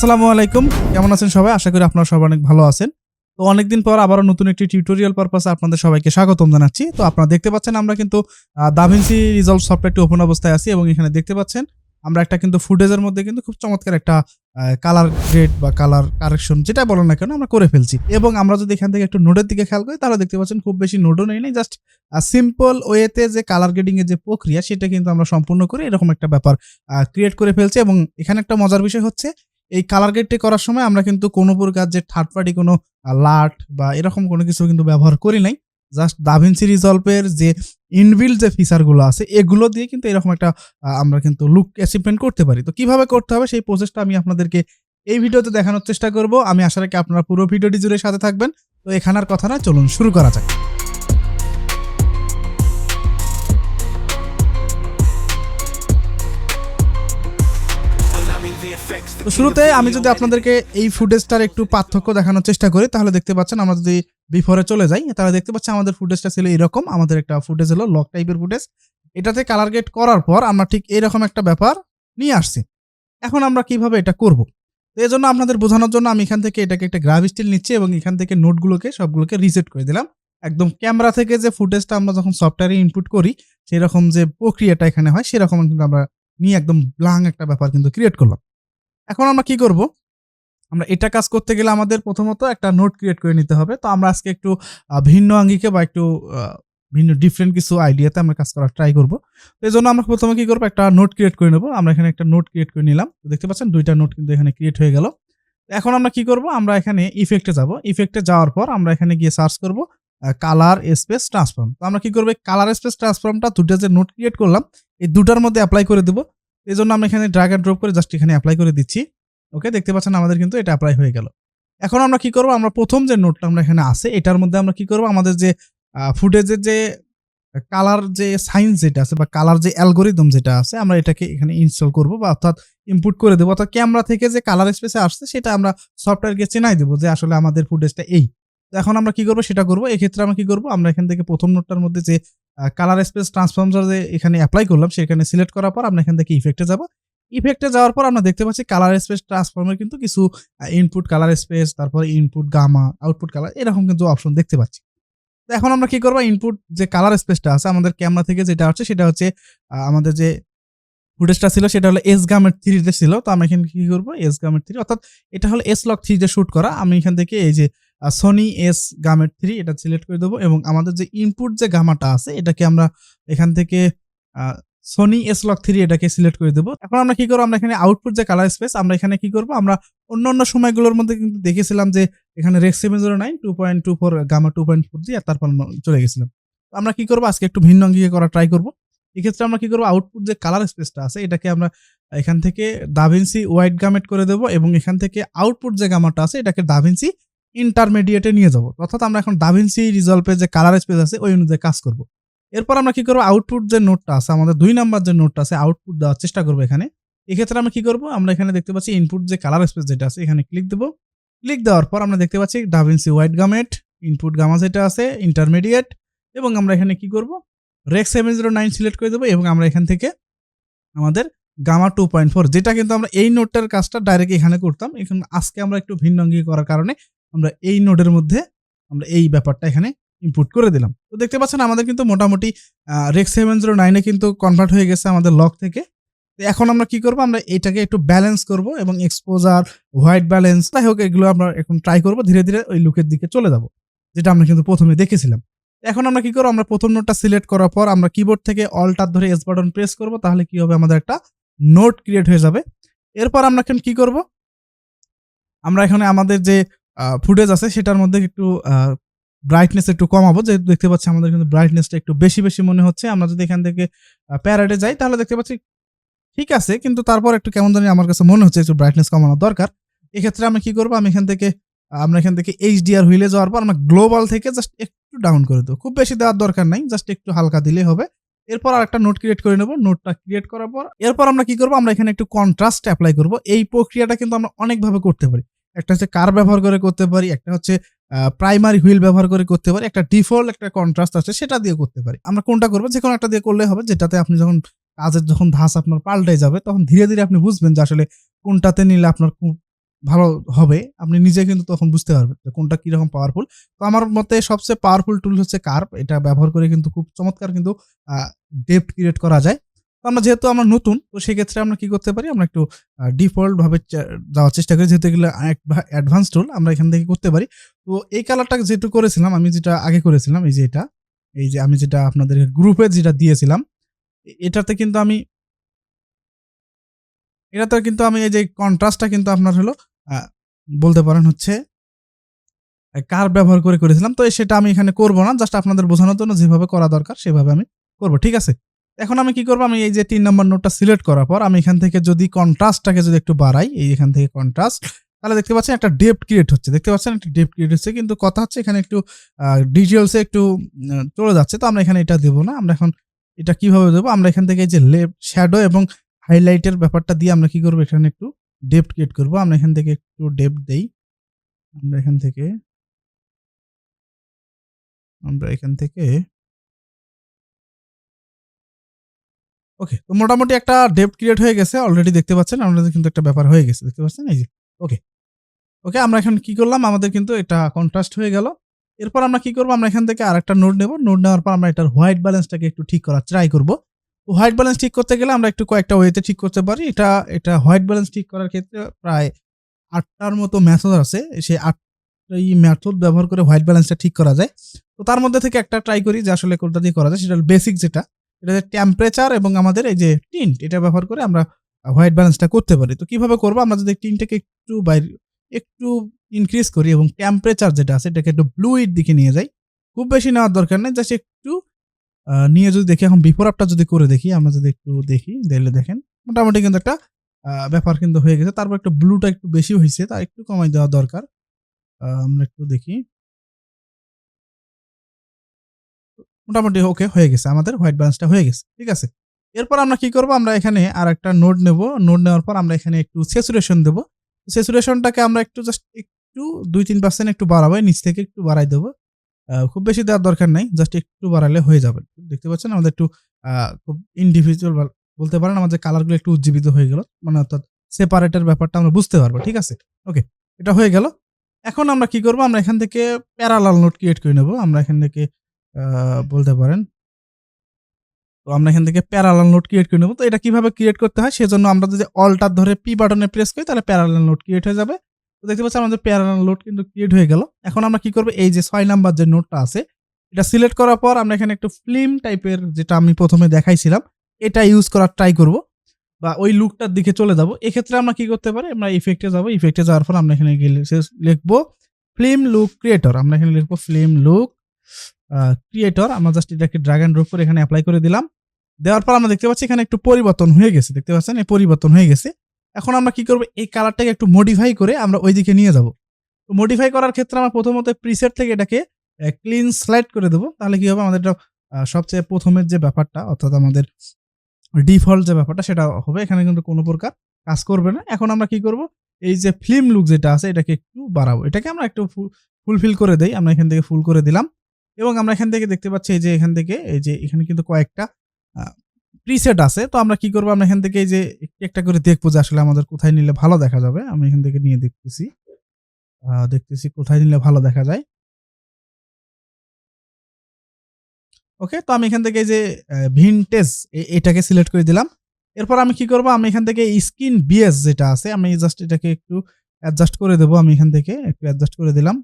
আসসালামু আলাইকুম। কেমন আছেন সবাই? আশা করি আপনারা সবাই অনেক ভালো আছেন। তো অনেকদিন পর আবারও নতুন একটি টিউটোরিয়াল পারপাসে আপনাদের সবাইকে স্বাগতম জানাচ্ছি। তো আপনারা দেখতে পাচ্ছেন আমরা কিন্তু দাভিন্সি রিজলভ সফটওয়্যারটি ওপেন অবস্থায় আছি এবং এখানে দেখতে পাচ্ছেন আমরা একটা কিন্তু ফুটেজের মধ্যে কিন্তু খুব চমৎকার একটা কালার গ্রেড বা কালার কারেকশন যেটা বলেন না কেন আমরা করে ফেলছি। এবং আমরা যদি এখান থেকে একটু নোডের দিকে খেয়াল করি, তাহলে দেখতে পাচ্ছেন খুব বেশি নোডও নেই নেই জাস্ট সিম্পল ওয়েতে যে কালার গ্রেডিং এর যে প্রক্রিয়া, সেটা কিন্তু আমরা সম্পূর্ণ করে এরকম একটা ব্যাপার ক্রিয়েট করে ফেলছি। এবং এখানে একটা মজার বিষয় হচ্ছে এই কালার গ্রেডটি করার সময় আমরা কিন্তু কোনো প্রকার যে থার্ড পার্টি কোনো লাট বা এরকম কোনো কিছু কিন্তু ব্যবহার করি নাই। জাস্ট দাভিনসি রিজলভের যে ইনবিল্ড যে ফিচারগুলো আছে, এগুলো দিয়ে কিন্তু এরকম একটা আমরা কিন্তু লুক অ্যাচিভমেন্ট করতে পারি। তো কীভাবে করতে হবে সেই প্রসেসটা আমি আপনাদেরকে এই ভিডিওতে দেখানোর চেষ্টা করব। আমি আশা রাখি আপনারা পুরো ভিডিওটি জুড়ে সাথে থাকবেন। তো এখানার কথা না চলুন শুরু করা যাক। শুরুতে আমি যদি আপনাদেরকে এই ফুটেজটার একটু পার্থক্য দেখানোর চেষ্টা করি, তাহলে দেখতে পাচ্ছেন আমরা যদি বিফোরে চলে যাই, তাহলে দেখতে পাচ্ছি আমাদের ফুটেজটা ছিল এরকম, আমাদের একটা ফুটেজ হলো লক টাইপের ফুটেজ। এটাতে কালার গেট করার পর আমরা ঠিক এরকম একটা ব্যাপার নিয়ে আসছি। এখন আমরা কীভাবে এটা করব? তো এই জন্য আপনাদের বোঝানোর জন্য আমি এখান থেকে এটাকে একটা গ্রাভ স্টিল নিচ্ছি এবং এখান থেকে নোটগুলোকে সবগুলোকে রিসেট করে দিলাম। একদম ক্যামেরা থেকে যে ফুটেজটা আমরা যখন সফটওয়্যারে ইনপুট করি, সেরকম যে প্রক্রিয়াটা এখানে হয়, সেরকম কিন্তু আমরা নিয়ে একদম ব্লাং একটা ব্যাপার কিন্তু ক্রিয়েট করলাম। এখন আমরা কি করব? আমরা এটা কাজ করতে গেলে আমাদের প্রথমত একটা নোট ক্রিয়েট করে নিতে হবে। তো আমরা আজকে একটু ভিন্ন আঙ্গিকে বা একটু ভিন্ন ডিফারেন্ট কিছু আইডিয়াতে আমরা কাজ করার ট্রাই করব। তো এই জন্য আমরা প্রথমে কি করব? একটা নোট ক্রিয়েট করে নেব। আমরা এখানে একটা নোট ক্রিয়েট করে নিলাম। তো দেখতে পাচ্ছেন দুইটা নোট কিন্তু এখানে ক্রিয়েট হয়ে গেল। এখন আমরা কি করব? আমরা এখানে ইফেক্টে যাব। ইফেক্টে যাওয়ার পর আমরা এখানে গিয়ে সার্চ করব কালার স্পেস ট্রান্সফর্ম তো আমরা কি করব? কালার স্পেস ট্রান্সফর্মটা দুটো যে নোট ক্রিয়েট করলাম, এই দুটার মধ্যে অ্যাপ্লাই করে দেবো। এই জন্য আমরা এখানে ড্রাগ অ্যান্ড ড্রপ করে জাস্ট এখানে অ্যাপ্লাই করে দিচ্ছি। ওকে দেখতে পাচ্ছেন আমাদের কিন্তু এটা অ্যাপ্লাই হয়ে গেল। এখন আমরা কি করব? আমরা প্রথম যে নোটটা আমরা এখানে আছে, এটার মধ্যে আমরা কি করব? আমাদের যে ফুটেজের যে কালার যে সাইন্স যেটা আছে বা কালার যে অ্যালগোরিদম যেটা আছে, আমরা এটাকে এখানে ইনস্টল করব বা অর্থাৎ ইনপুট করে দেবো। অর্থাৎ ক্যামেরা থেকে যে কালার স্পেসে আসছে, সেটা আমরা সফটওয়্যারকে চেনাই দেবো যে আসলে আমাদের ফুটেজটা এই। এখন আমরা কি করব? সেটা করব। এক্ষেত্রে আমরা কি করব? আমরা এখান থেকে প্রথম নোটটার মধ্যে যে কালার স্পেস ট্রান্সফর্মার যে এখানে অ্যাপ্লাই করলাম, সেখানে সিলেক্ট করার পর আমরা এখান থেকে ইফেক্টে যাব। ইফেক্টে যাওয়ার পর আমরা দেখতে পাচ্ছি কালার স্পেস ট্রান্সফর্মের কিন্তু কিছু ইনপুট কালার স্পেস তারপর ইনপুট গামা আউটপুট কালার এরকম কিন্তু অপশন দেখতে পাচ্ছি। তো এখন আমরা কি করব? ইনপুট যে কালার স্পেসটা আছে, আমাদের ক্যামেরা থেকে যেটা হচ্ছে, সেটা হচ্ছে আমাদের যে ফুটেজটা ছিল, সেটা হলো এস গামের থ্রিতে ছিল। তো আমি এখানে কি করব? এস গামের থ্রি অর্থাৎ এটা হলো এস লক থ্রিতে শ্যুট করা। আমি এখান থেকে এই যে সনি এস গামের থ্রি এটা সিলেক্ট করে দেবো এবং আমাদের যে ইনপুট যে গামাটা আছে, এটাকে আমরা এখান থেকে সনি এস লক থ্রি এটাকে সিলেক্ট করে দেবো। এখন আমরা কি করব? আমরা এখানে আউটপুট যে কালার স্পেস আমরা এখানে কি করব? আমরা অন্য অন্য সময়গুলোর মধ্যে কিন্তু দেখেছিলাম যে এখানে rec seven zero nine two point two four gamma two point four আর তারপর চলে গেছিলাম। আমরা কি করব? আজকে একটু ভিন্ন অঙ্গিকে করা ট্রাই করব। এক্ষেত্রে আমরা কি করব? আউটপুট যে কালার স্পেসটা আছে, এটাকে আমরা এখান থেকে দাভিন্সি হোয়াইট গামেট করে দেবো এবং এখান থেকে আউটপুট যে গামাটা আছে, এটাকে দাভিন্সি ইন্টারমিডিয়েটে নিয়ে যাব। অর্থাৎ আমরা এখন দাভিন্সি রিজলভে যে কালার স্পেস আছে, ওই অনুযায়ী কাজ করব। এরপর আমরা কি করব? আউটপুট যে নোটটা আছে, আমাদের দুই নাম্বার যে নোটটা আছে আউটপুট দেওয়ার চেষ্টা করব এখানে। এক্ষেত্রে আমরা কি করব? আমরা এখানে দেখতে পাচ্ছি ইনপুট যে কালার স্পেস যেটা আছে, এখানে ক্লিক দেবো। ক্লিক দেওয়ার পর আমরা দেখতে পাচ্ছি DaVinci white gamut input gamma যেটা আছে ইন্টারমিডিয়েট এবং আমরা এখানে কি করব? Rec seven zero nine select করে দেবো, এবং আমরা এখান থেকে আমাদের গামা টু পয়েন্ট ফোর যেটা কিন্তু আমরা এই নোটটার কাজটা ডাইরেক্ট এখানে করতাম। এখানে আজকে আমরা একটু ভিন্ন অঙ্গি করার কারণে আমরা এই নোটের মধ্যে আমরা এই ব্যাপারটা এখানে ইনপুট করে দিলাম। তো দেখতে পাচ্ছেন আমাদের কিন্তু মোটামুটি রেক্স সেভেন জিরো নাইনে কিন্তু কনভার্ট হয়ে গেছে আমাদের লক থেকে। তো এখন আমরা কি করব? আমরা এটাকে একটু ব্যালেন্স করব এবং এক্সপোজার হোয়াইট ব্যালেন্স যাই হোক, এগুলো আমরা এখন ট্রাই করব। ধীরে ধীরে ওই লুকের দিকে চলে যাব, যেটা আমরা কিন্তু প্রথমে দেখেছিলাম। এখন আমরা কি করব? আমরা প্রথম নোটটা সিলেক্ট করার পর আমরা কিবোর্ড থেকে অলটার ধরে এস বাটন প্রেস করব, তাহলে কি হবে? আমাদের একটা নোট ক্রিয়েট হয়ে যাবে। এরপর আমরা এখন কি করব? আমরা এখানে আমাদের যে ফুটেজ আছে, সেটার মধ্যে একটু ব্রাইটনেস একটু কমাবো। যেহেতু দেখতে পাচ্ছি আমাদের কিন্তু ব্রাইটনেসটা একটু বেশি বেশি মনে হচ্ছে, আমরা যদি এখান থেকে প্যারাডে যাই, তাহলে দেখতে পাচ্ছি ঠিক আছে, কিন্তু তারপর একটু কেমন জানি আমার কাছে মনে হচ্ছে একটু ব্রাইটনেস কমানো দরকার। এক্ষেত্রে আমি কি করব, আমি এখান থেকে, আমরা এখান থেকে এইচডিআর হুইলে যাওয়ার পর আমরা গ্লোবাল থেকে জাস্ট একটু ডাউন করে দেবো। খুব বেশি দেওয়ার দরকার নাই জাস্ট একটু হালকা দিলে হবে। এরপর আর একটা নোট ক্রিয়েট করে নেব নোটটা ক্রিয়েট করার পর, এরপর আমরা কি করব, আমরা এখানে একটু কন্ট্রাস্ট অ্যাপ্লাই করব। এই প্রক্রিয়াটা কিন্তু আমরা অনেকভাবে করতে পারি। একটা হচ্ছে কার ব্যবহার করে করতে পারি, একটা হচ্ছে প্রাইমারি হুইল ব্যবহার করে করতে পারি, একটা ডিফল্ট একটা কন্ট্রাস্ট আছে সেটা দিয়ে করতে পারি। আমরা কোনটা করব? যে কোনো একটা দিয়ে করলে হবে, যেটাতে আপনি যখন কাজের যখন ধাঁচ আপনার পাল্টে যাবে, তখন ধীরে ধীরে আপনি বুঝবেন যে আসলে কোনটাতে নিলে আপনার ভালো হবে। আপনি নিজে কিন্তু তখন বুঝতে পারবেন কোনটা কীরকম পাওয়ারফুল তো আমার মতে সবচেয়ে পাওয়ারফুল টুল হচ্ছে কার্ভ এটা ব্যবহার করে কিন্তু খুব চমৎকার কিন্তু ডেপথ ক্রিয়েট করা যায়। আমরা যেহেতু আমরা নতুন, তো সেক্ষেত্রে আমরা কি করতে পারি? আমরা একটু ডিফল্ট ভাবে যাওয়ার চেষ্টা করি। যেহেতু এগুলো অ্যাডভান্স টুল আমরা এখান থেকে করতে পারি। তো এই কালারটা যেহেতু করেছিলাম, আমি যেটা আগে করেছিলাম, এই যে এটা, এই যে আমি যেটা আপনাদের গ্রুপে যেটা দিয়েছিলাম এটাতে কিন্তু আমি, এটাতে কিন্তু আমি এই যে কন্ট্রাস্টটা কিন্তু আপনার হলো বলতে পারেন হচ্ছে কার ব্যবহার করে করেছিলাম। তো সেটা আমি এখানে করব না জাস্ট আপনাদের বোঝানোর জন্য যেভাবে করা দরকার, সেভাবে আমি করব। ঠিক আছে? এখন আমি কি করব? আমি এই যে তিন নম্বর নোটটা সিলেক্ট করার পর আমি এখান থেকে যদি কন্ট্রাস্টটাকে যদি একটু বাড়াই, এই এখান থেকে কন্ট্রাস্ট, তাহলে দেখতে পাচ্ছেন একটা ডেপথ ক্রিয়েট হচ্ছে। দেখতে পাচ্ছেন একটা ডেপথ ক্রিয়েট হচ্ছে, কিন্তু কথা হচ্ছে এখানে একটু ডিটেলসে একটু চলে যাচ্ছে। তো আমরা এখানে এটা দেবো না, আমরা এখন এটা কীভাবে দেবো? আমরা এখান থেকে যে লেফট শ্যাডো এবং হাইলাইটের ব্যাপারটা দিয়ে আমরা কি করব? এখানে একটু ডেপথ ক্রিয়েট করব। আমরা এখান থেকে একটু ডেপথ দেই। আমরা এখান থেকে, আমরা এখান থেকে ওকে তো মোটামুটি একটা ডেপথ ক্রিয়েট হয়ে গেছে অলরেডি দেখতে পাচ্ছেন, আমাদের কিন্তু একটা ব্যাপার হয়ে গেছে, দেখতে পাচ্ছেন? এই যে ওকে ওকে আমরা এখন কি করলাম? আমাদের কিন্তু এটা কন্ট্রাস্ট হয়ে গেল। এরপর আমরা কি করব? আমরা এখান থেকে আরেকটা নোট নেব। নোট নেওয়ার পর আমরা এটার হোয়াইট ব্যালেন্সটাকে একটু ঠিক করার ট্রাই করব। হোয়াইট ব্যালেন্স ঠিক করতে গেলে আমরা একটু কয়েকটা ওয়েতে ঠিক করতে পারি। এটা এটা হোয়াইট ব্যালেন্স ঠিক করার ক্ষেত্রে প্রায় আটটার মতো মেথড আছে। সেই আটটা এই মেথড ব্যবহার করে হোয়াইট ব্যালেন্সটা ঠিক করা যায়। তো তার মধ্যে থেকে একটা ট্রাই করি যে আসলে কোনটা দিয়ে করা যায়, সেটা বেসিক যেটা। এটা যে টেম্পারেচার এবং আমাদের এই যে টিন্ট এটা ব্যবহার করে আমরা হোয়াইট ব্যালেন্সটা করতে পারি। তো কীভাবে করব? আমরা যদি টিনটাকে একটু বাইরে, একটু ইনক্রিজ করি এবং টেম্পারেচার যেটা আছে, এটাকে একটু ব্লুইট দিকে নিয়ে যাই, খুব বেশি নেওয়ার দরকার নেই জাস্ট একটু নিয়ে যদি দেখি, এখন বিফোর আপটা যদি করে দেখি, আমরা যদি একটু দেখি দেখলে দেখেন, মোটামুটি কিন্তু একটা ব্যাপার কিন্তু হয়ে গেছে। তারপর একটু ব্লুটা একটু বেশি হয়েছে তা একটু কমাই দেওয়া দরকার। আমরা একটু দেখি। মোটামুটি ওকে হয়ে গেছে। আমাদের হোয়াইট ব্যালেন্সটা হয়ে গেছে, ঠিক আছে? এরপর আমরা কি করব? আমরা এখানে আর একটা নোড নেব। নোড নেওয়ার পর আমরা এখানে একটু স্যাচুরেশন দেব। স্যাচুরেশনটাকে আমরা একটু জাস্ট একটু দুই তিন পার্সেন্ট একটু বাড়াবো, নিচ থেকে একটু বাড়াই দেবো। খুব বেশি দেওয়ার দরকার নাই জাস্ট একটু বাড়ালে হয়ে যাবে। দেখতে পাচ্ছেন? আমাদের একটু খুব ইন্ডিভিজুয়াল বলতে পারেন আমাদের কালারগুলো একটু উজ্জীবিত হয়ে গেল। মানে অর্থাৎ সেপারেটের ব্যাপারটা আমরা বুঝতে পারব, ঠিক আছে? ওকে এটা হয়ে গেল। এখন আমরা কি করব? আমরা এখান থেকে প্যারালাল নোট ক্রিয়েট করে নেব। আমরা এখান থেকে বলতে পারেন। তো আমরা এখান থেকে প্যারালাল নোট ক্রিয়েট করে নেব। তো এটা কীভাবে ক্রিয়েট করতে হয়? সেজন্য আমরা যদি অলটার ধরে পি বাটনে প্রেস করি, তাহলে প্যারালাল নোট ক্রিয়েট হয়ে যাবে। তো দেখতে পাচ্ছি আমাদের প্যারালাল নোট কিন্তু ক্রিয়েট হয়ে গেল। এখন আমরা কি করব? এই যে ছয় নাম্বার যে নোটটা আছে, এটা সিলেক্ট করার পর আমরা এখানে একটু ফিল্ম টাইপের যেটা আমি প্রথমে দেখাইছিলাম, এটা ইউজ করার ট্রাই করব বা ওই লুকটার দিকে চলে যাব। এক্ষেত্রে আমরা কি করতে পারি? আমরা ইফেক্টে যাব। ইফেক্টে যাওয়ার পর আমরা এখানে লিখব ফিল্ম লুক ক্রিয়েটর আমরা এখানে লিখব ফিল্ম লুক ক্রিয়েটর আমরা জাস্ট এটাকে ড্রাগ অ্যান্ড ড্রপ করে এখানে অ্যাপ্লাই করে দিলাম। দেওয়ার পর আমরা দেখতে পাচ্ছি এখানে একটু পরিবর্তন হয়ে গেছে, দেখতে পাচ্ছেন? এই পরিবর্তন হয়ে গেছে। এখন আমরা কি করব? এই কালারটাকে একটু মডিফাই করে আমরা ওই দিকে নিয়ে যাব। তো মডিফাই করার ক্ষেত্রে আমরা প্রথমত প্রিসেট থেকে এটাকে ক্লিন স্লাইড করে দেবো। তাহলে কি হবে? আমাদের সবচেয়ে প্রথমের যে ব্যাপারটা, অর্থাৎ আমাদের ডিফল্ট যে ব্যাপারটা, সেটা হবে। এখানে কিন্তু কোনো প্রকার কাজ করবে না। এখন আমরা কি করব? এই যে ফিল্ম লুক যেটা আছে, এটাকে একটু বাড়াবো। এটাকে আমরা একটু ফুলফিল করে দেই। আমরা এখান থেকে ফুল করে দিলাম। এবং আমরা এখান থেকে দেখতে পাচ্ছি এই যে এখান থেকে, এই যে এখানে কিন্তু কয়েকটা প্রিসেট আছে। তো আমরা কি করব? আমরা এখান থেকে এই যে একটু করে দেখব যে আসলে আমাদের কোথায় নিলে ভালো দেখা যাবে। আমি এখান থেকে নিয়ে দেখতেছি। দেখতেছি কোথায় নিলে ভালো দেখা যায়। ওকে, তো আমি এখান থেকে যে ভিনটেজ এটাকে সিলেক্ট করে দিলাম। এরপর আমি কি করব? আমি এখান থেকে স্কিন বিএস যেটা আছে, আমি জাস্ট এটাকে একটু অ্যাডজাস্ট করে দেবো। আমি এখান থেকে একটু অ্যাডজাস্ট করে দিলাম।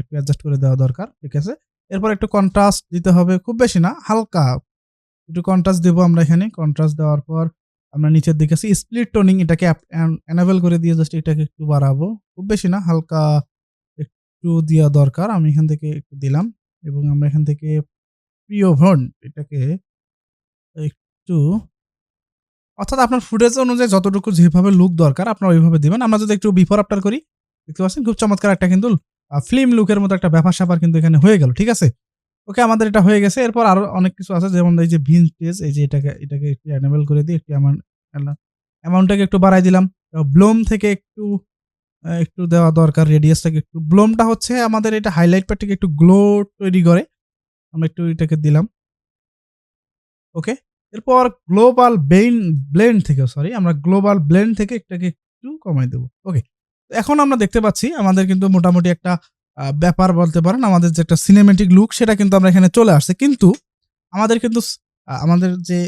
একটু অ্যাডজাস্ট করে দেওয়া দরকার, ঠিক আছে? এরপর একটু কন্ট্রাস্ট দিতে হবে, খুব বেশি না, হালকা। একটু কন্ট্রাস্ট দেবো আমরা এখানে কন্ট্রাস্ট দেওয়ার পর আমরা নিচের দিকে আছি স্প্লিট টোনিং এটাকে এনাবেল করে দিয়ে জাস্ট এটাকে একটু বাড়াবো। খুব বেশি না, হালকা একটু দেওয়া দরকার, আমি এখান থেকে একটু দিলাম এবং আমরা এখান থেকে প্রিয় ভন এটাকে একটু অর্থাৎ আপনার ফুটেজ অনুযায়ী যতটুকু যেভাবে লুক দরকার, আপনার ওইভাবে দিবেন। আমরা যদি একটু বিফোর আফটার করি, দেখতে পাচ্ছেন? খুব চমৎকার একটা কিন্তু ফিল্ম লুকের মতো একটা ব্যাপার স্যাপার কিন্তু এখানে হয়ে গেল, ঠিক আছে? ওকে আমাদের এটা হয়ে গেছে। এরপর আরও অনেক কিছু আছে, যেমন এই যে ভিনটেজ এই যে এটাকে এটাকে একটু অ্যানেবল করে দিই একটু অ্যামাউন্টটাকে একটু বাড়াই দিলাম। ব্লোম থেকে একটু একটু দেওয়া দরকার রেডিয়াসটাকে একটু। ব্লোমটা হচ্ছে আমাদের এটা হাইলাইট পার্টটাকে একটু গ্লো তৈরি করে। আমরা একটু এটাকে দিলাম। ওকে এরপর গ্লোবাল বেইন ব্লেন্ড থেকে সরি আমরা গ্লোবাল ব্লেন্ড থেকে এটাকে একটু কমাই দেবো। ওকে এখন আমরা দেখতে পাচ্ছি আমাদের কিন্তু মোটামুটি একটা ব্যাপার বলতে পারেন, আমাদের যে একটা সিনেমেটিক লুক সেটা কিন্তু আমরা এখানে চলে আসছে। কিন্তু আমাদের কিন্তু আমাদের যে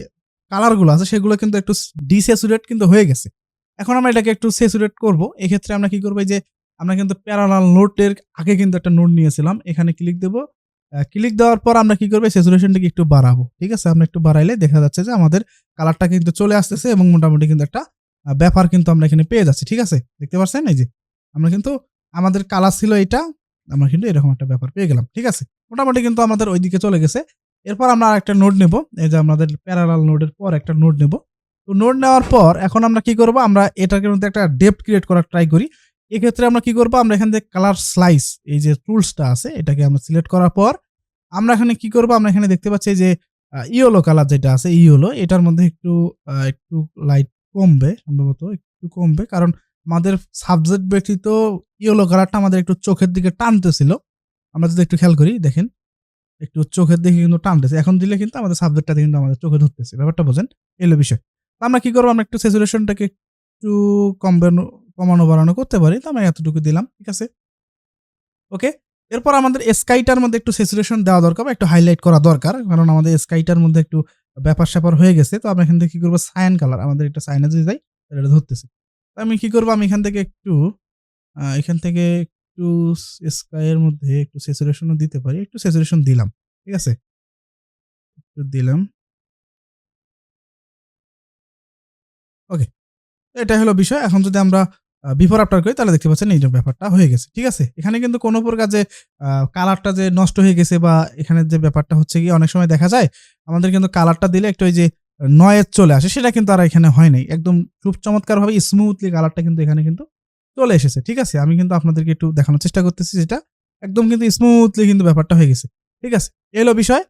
কালারগুলো আছে সেগুলো কিন্তু একটু ডিসেচুরেট কিন্তু হয়ে গেছে। এখন আমরা এটাকে একটু সেচুরেট করব। এক্ষেত্রে আমরা কি করব যে আমরা কিন্তু প্যারালাল নোটের আগে কিন্তু একটা নোট নিয়েছিলাম। এখানে ক্লিক দেবো। ক্লিক দেওয়ার পর আমরা কি করব সেচুরেশনটাকে একটু বাড়াবো। ঠিক আছে? আমরা একটু বাড়াইলে দেখা যাচ্ছে যে আমাদের কালারটা কিন্তু চলে আসতেছে এবং মোটামুটি কিন্তু একটা ব্যাপার কিন্তু আমরা এখানে পেয়ে যাচ্ছি, ঠিক আছে? দেখতে পাচ্ছেন এই যে আমরা কিন্তু, আমাদের কালার ছিল এটা আমরা কিন্তু এরকম একটা ব্যাপার পেয়ে গেলাম, ঠিক আছে? মোটামুটি কিন্তু আমাদের ওইদিকে চলে গেছে। এরপর আমরা আর একটা নোট নেব, এই যে আমাদের প্যারালাল নোটের পর একটা নোট নেব। তো নোট নেওয়ার পর এখন আমরা কি করব? আমরা এটাকে মধ্যে একটা ডেপথ ক্রিয়েট করার ট্রাই করি। এক্ষেত্রে আমরা কি করব? আমরা এখান থেকে কালার স্লাইস এই যে টুলসটা আছে, এটাকে আমরা সিলেক্ট করার পর আমরা এখানে কি করব? আমরা এখানে দেখতে পাচ্ছি যে ইয়েলো কালার যেটা আছে ইয়েলো এটার মধ্যে একটু একটু লাইট কমবে সম্ভবত, একটু কমবে। কারণ আমাদের সাবজেক্ট ব্যতীত ইয়েলো কালারটা আমাদের একটু চোখের দিকে টানতেছিল। আমরা যদি একটু খেয়াল করি, দেখেন, একটু চোখের দিকে কিন্তু টানতেছে। এখন দিলে কিন্তু আমাদের সাবজেক্টটা কিন্তু আমাদের চোখে ধরতেছে। ব্যাপারটা বোঝেন, এলো বিষয়। তো আমরা কী করব? আমরা একটু স্যাচুরেশনটাকে একটু কমানো কমানো, বাড়ানো করতে পারি। তো আমরা এতটুকু দিলাম, ঠিক আছে? ওকে? এরপর আমাদের স্কাইটার মধ্যে একটু স্যাচুরেশন দেওয়া দরকার বা একটু হাইলাইট করা দরকার। কারণ আমাদের স্কাইটার মধ্যে একটু ব্যাপার স্যাপার হয়ে গেছে, তো আমরা এখান থেকে কি করব? সায়ান কালার আমাদের একটা সাইনে যদি যাই এটা ধরতেছে। তো আমি কি করব? আমি এখান থেকে একটু এখান থেকে একটু স্কাইয়ের মধ্যে একটু স্যাচুরেশনও দিতে পারি, একটু স্যাচুরেশন দিলাম, ঠিক আছে? একটু দিলাম। ওকে এটা হলো বিষয়। এখন যদি আমরা বিফোর আফটার করি, তাহলে দেখতে পাচ্ছেন এই যে ব্যাপারটা হয়ে গেছে। ঠিক আছে? এখানে কিন্তু কোনো প্রকার যে কালারটা যে নষ্ট হয়ে গেছে বা এখানে যে ব্যাপারটা হচ্ছে কি, অনেক সময় দেখা যায়, আমাদের কিন্তু কালারটা দিলে একটু ওই যে নয়েজ চলে আসে, সেটা কিন্তু আর এখানে হয় নাই। একদম খুব চমৎকার ভাবে স্মুথলি কালারটা কিন্তু এখানে কিন্তু চলে এসেছে। ঠিক আছে? আমি কিন্তু আপনাদেরকে একটু দেখানোর চেষ্টা করতেছি যেটা। একদম কিন্তু স্মুথলি কিন্তু ব্যাপারটা হয়ে গেছে। ঠিক আছে? এলো বিষয়।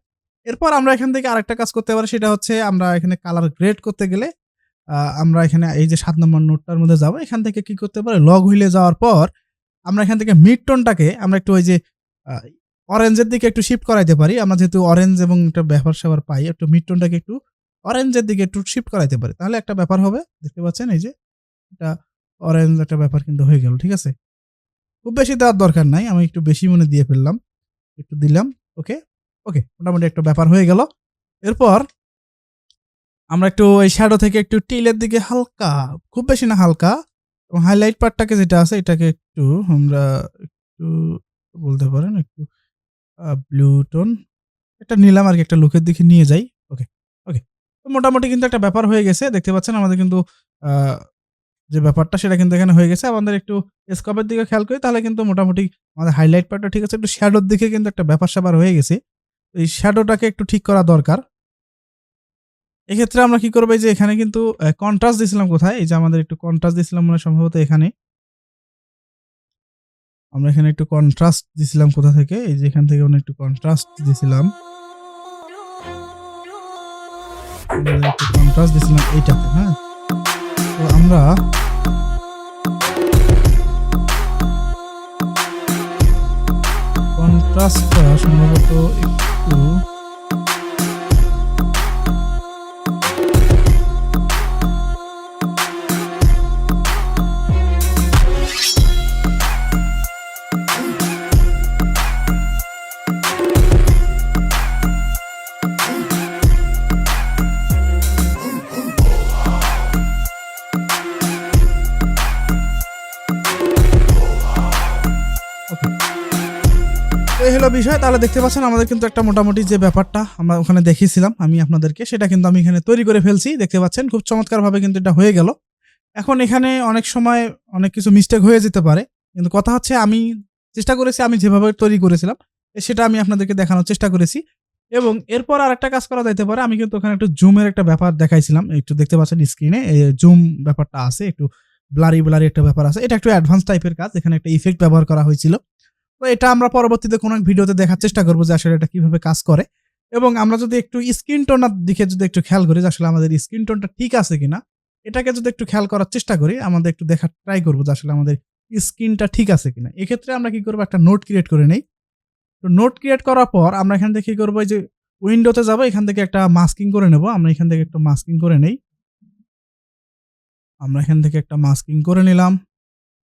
এরপর আমরা এখান থেকে আরেকটা কাজ করতে পারি, সেটা হচ্ছে আমরা এখানে কালার গ্রেড করতে গেলে আমরা এখানে এই যে সাত নম্বর নোটটার মধ্যে যাব, এখান থেকে কি করতে পারি? লগ হুইলে যাওয়ার পর আমরা এখান থেকে মিড টোনটাকে আমরা একটু ওই যে অরেঞ্জের দিকে একটু শিফট করাইতে পারি। আমরা যেহেতু অরেঞ্জ এবং একটা ব্যাপার স্যাপার পাই, একটু মিড টোনটাকে একটু অরেঞ্জের দিকে একটু শিফট করাইতে পারি। তাহলে একটা ব্যাপার হবে, দেখতে পাচ্ছেন এই যে এটা অরেঞ্জ একটা ব্যাপার কিন্তু হয়ে গেল, ঠিক আছে? খুব বেশি দেওয়ার দরকার নাই, আমি একটু বেশি মনে দিয়ে ফেললাম, একটু দিলাম ওকে ওকে মোটামুটি একটা ব্যাপার হয়ে গেল। এরপর আমরা একটু এই শ্যাডো থেকে একটু টিলের দিকে হালকা, খুব বেশি না হালকা, এবং হাইলাইট পার্টটাকে যেটা আছে, এটাকে একটু আমরা একটু বলতে পারেন একটু ব্লু টোন এটা নিলাম আর কি একটা লুকের দিকে নিয়ে যাই। ওকে ওকে তো মোটামুটি কিন্তু একটা ব্যাপার হয়ে গেছে, দেখতে পাচ্ছেন আমাদের কিন্তু যে ব্যাপারটা সেটা কিন্তু এখানে হয়ে গেছে। আমাদের একটু স্কপের দিকে খেয়াল করি, তাহলে কিন্তু মোটামুটি আমাদের হাইলাইট পার্টটা ঠিক আছে। একটু শ্যাডোর দিকে কিন্তু একটা ব্যাপার স্যাপার হয়ে গেছে। এই শ্যাডোটাকে একটু ঠিক করা দরকার। এক্ষেত্রে আমরা কি করব? যে এখানে কিন্তু কন্ট্রাস্ট দিয়েছিলাম কোথায়? এই যে আমাদের একটু কন্ট্রাস্ট দিয়েছিলাম মানে সম্ভবত এখানে। আমরা এখানে একটু কন্ট্রাস্ট দিয়েছিলাম কোথা থেকে? এই যে এখান থেকে একটু কন্ট্রাস্ট দিয়েছিলাম। কন্ট্রাস্ট দিয়েছিলাম এইটাতে হ্যাঁ? তো আমরা কন্ট্রাস্টটা সম্ভবত একটু বিষয় তাহলে দেখতে পাচ্ছেন আমাদের কিন্তু একটা মোটামুটি যে ব্যাপারটা আমরা ওখানে দেখিয়েছিলাম, আমি আপনাদেরকে, সেটা কিন্তু আমি এখানে তৈরি করে ফেলছি, দেখতে পাচ্ছেন? খুব চমৎকার ভাবে কিন্তু এটা হয়ে গেল। এখন এখানে অনেক সময় অনেক কিছু মিস্টেক হয়ে যেতে পারে, কিন্তু কথা হচ্ছে আমি চেষ্টা করেছি, আমি যেভাবে তৈরি করেছিলাম, সেটা আমি আপনাদেরকে দেখানোর চেষ্টা করেছি। এবং এরপর আর একটা কাজ করা যেতে পারে, আমি কিন্তু ওখানে একটু জুমের একটা ব্যাপার দেখাইছিলাম, একটু দেখতে পাচ্ছেন স্ক্রিনে জুম ব্যাপারটা আছে, একটু ব্লারি ব্লারি একটা ব্যাপার আছে, এটা একটু অ্যাডভান্স টাইপের কাজ, এখানে একটা ইফেক্ট ব্যবহার করা হয়েছিল। তো এটা আমরা পরবর্তীতে কোনো এক ভিডিওতে দেখার চেষ্টা করব যে আসলে এটা কীভাবে কাজ করে। এবং আমরা যদি একটু স্ক্রিন টোনার দিকে যদি একটু খেয়াল করি যে আসলে আমাদের স্ক্রিন টোনটা ঠিক আছে কিনা, এটাকে যদি একটু খেয়াল করার চেষ্টা করি, আমাদের একটু দেখার ট্রাই করব যে আসলে আমাদের স্ক্রিনটা ঠিক আছে কিনা। এক্ষেত্রে আমরা কি করব? একটা নোট ক্রিয়েট করে নেই। তো নোট ক্রিয়েট করার পর আমরা এখান থেকে কী করব? যে উইন্ডোতে যাব, এখান থেকে একটা মাস্কিং করে নেব। আমরা এখান থেকে একটু মাস্কিং করে নেই। আমরা এখান থেকে একটা মাস্কিং করে নিলাম।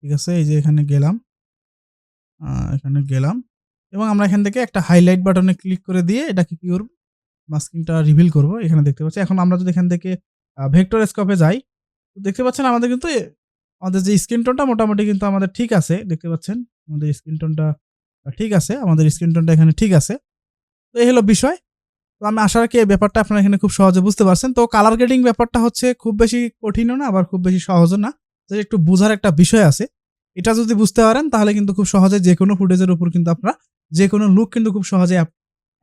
ঠিক আছে, এই যে এখানে গেলাম। এখানে গেলাম। এবং আমরা এখান থেকে একটা হাইলাইট বাটনে ক্লিক করে দিয়ে এটাকে কি করব? মাস্কিংটা রিভিল করব। এখানে দেখতে পাচ্ছি, এখন আমরা যদি এখান থেকে ভেক্টর স্কোপে যাই, তো দেখতে পাচ্ছেন আমাদের কিন্তু আমাদের যে স্ক্রিন টোনটা মোটামুটি কিন্তু আমাদের ঠিক আছে। দেখতে পাচ্ছেন, আমাদের স্ক্রিন টোনটা ঠিক আছে, আমাদের স্ক্রিন টোনটা এখানে ঠিক আছে। তো এই হলো বিষয়। তো আমি আশা রাখি এই ব্যাপারটা আপনারা এখানে খুব সহজে বুঝতে পারছেন। তো কালার গ্রেডিং ব্যাপারটা হচ্ছে খুব বেশি কঠিনও না, আবার খুব বেশি সহজও না। তো একটু বোঝার একটা বিষয় আছে। এটা যদি বুঝতে পারেন, তাহলে কিন্তু খুব সহজে যে কোনো ফুটেজের উপর কিন্তু আপনারা যে কোনো লুক কিন্তু খুব সহজে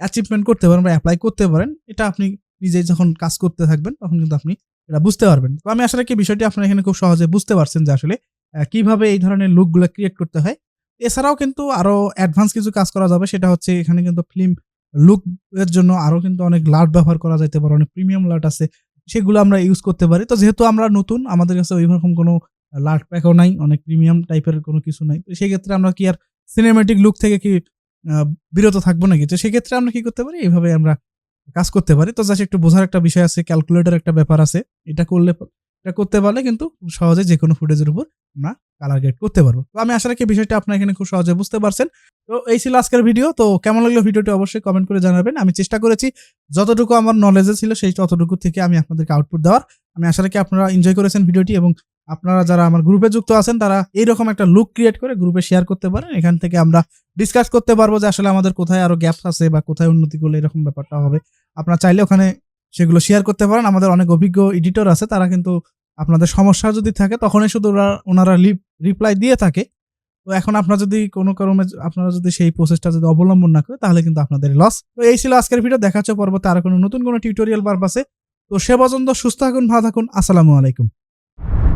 অ্যাচিভমেন্ট করতে পারেন বা অ্যাপ্লাই করতে পারেন। এটা আপনি নিজেই যখন কাজ করতে থাকবেন, তখন কিন্তু আপনি এটা বুঝতে পারবেন। তো আমি আশা রাখি বিষয়টি আপনারা এখানে খুব সহজে বুঝতে পারছেন যে আসলে কীভাবে এই ধরনের লুকগুলো ক্রিয়েট করতে হয়। এছাড়াও কিন্তু আরও অ্যাডভান্স কিছু কাজ করা যাবে, সেটা হচ্ছে এখানে কিন্তু ফিল্ম লুক এর জন্য আরও কিন্তু অনেক লাট ব্যবহার করা যাইতে পারে, অনেক প্রিমিয়াম লাট আছে, সেগুলো আমরা ইউজ করতে পারি। তো যেহেতু আমরা নতুন, আমাদের কাছে ওইরকম কোনো লাট প্যাকও নাই, অনেক প্রিমিয়াম টাইপের কোনো কিছু নাই। তো সেই ক্ষেত্রে আমরা কি আর সিনেমেটিক লুক থেকে কি বিরত থাকব নাকি? তো সেক্ষেত্রে আমরা কি করতে পারি? এইভাবে আমরা কাজ করতে পারি। তো জাস্ট একটু বোঝার একটা বিষয় আছে ক্যালকুলেটর একটা ব্যাপার আছে। এটা করলে এটা করতে পারলে কিন্তু সহজে যে কোনো ফুটেজের উপর আমরা কালার গেট করতে পারব। তো আমি আশা রাখি বিষয়টা আপনারা এখানে খুব সহজে বুঝতে পারছেন। তো এই ছিল আজকের ভিডিও তো কেমন লাগল ভিডিওটি অবশ্যই কমেন্ট করে জানাবেন। আমি চেষ্টা করেছি, যতটুকু আমার নলেজে ছিল সেই ততটুকু থেকে আমি আপনাদেরকে আউটপুট দেওয়ার। আমি আশা রাখি আপনারা এনজয় করেছেন ভিডিওটি এবং আপনারা যারা আমার গ্রুপে যুক্ত আছেন, তারা এইরকম একটা লুক ক্রিয়েট করে গ্রুপে শেয়ার করতে পারেন। এখান থেকে আমরা ডিসকাস করতে পারব যে আসলে আমাদের কোথায় আরও গ্যাপস আছে বা কোথায় উন্নতি করলে এরকম ব্যাপারটা হবে। আপনারা চাইলে ওখানে সেগুলো শেয়ার করতে পারেন। আমাদের অনেক অভিজ্ঞ এডিটর আছে, তারা কিন্তু আপনাদের সমস্যা যদি থাকে, তখনই শুধু ওরা- ওনারা রিপ্লাই দিয়ে থাকে। তো এখন আপনারা যদি কোনো কারণে আপনারা যদি সেই প্রসেসটা যদি অবলম্বন না করে, তাহলে কিন্তু আপনাদের লস তো এই ছিল আজকের ভিডিও দেখা হচ্ছে পরবর্তী আরও কোনো নতুন কোনো টিউটোরিয়াল পারপাসে তো সে পর্যন্ত সুস্থ থাকুন, ভালো থাকুন। আসসালামু আলাইকুম।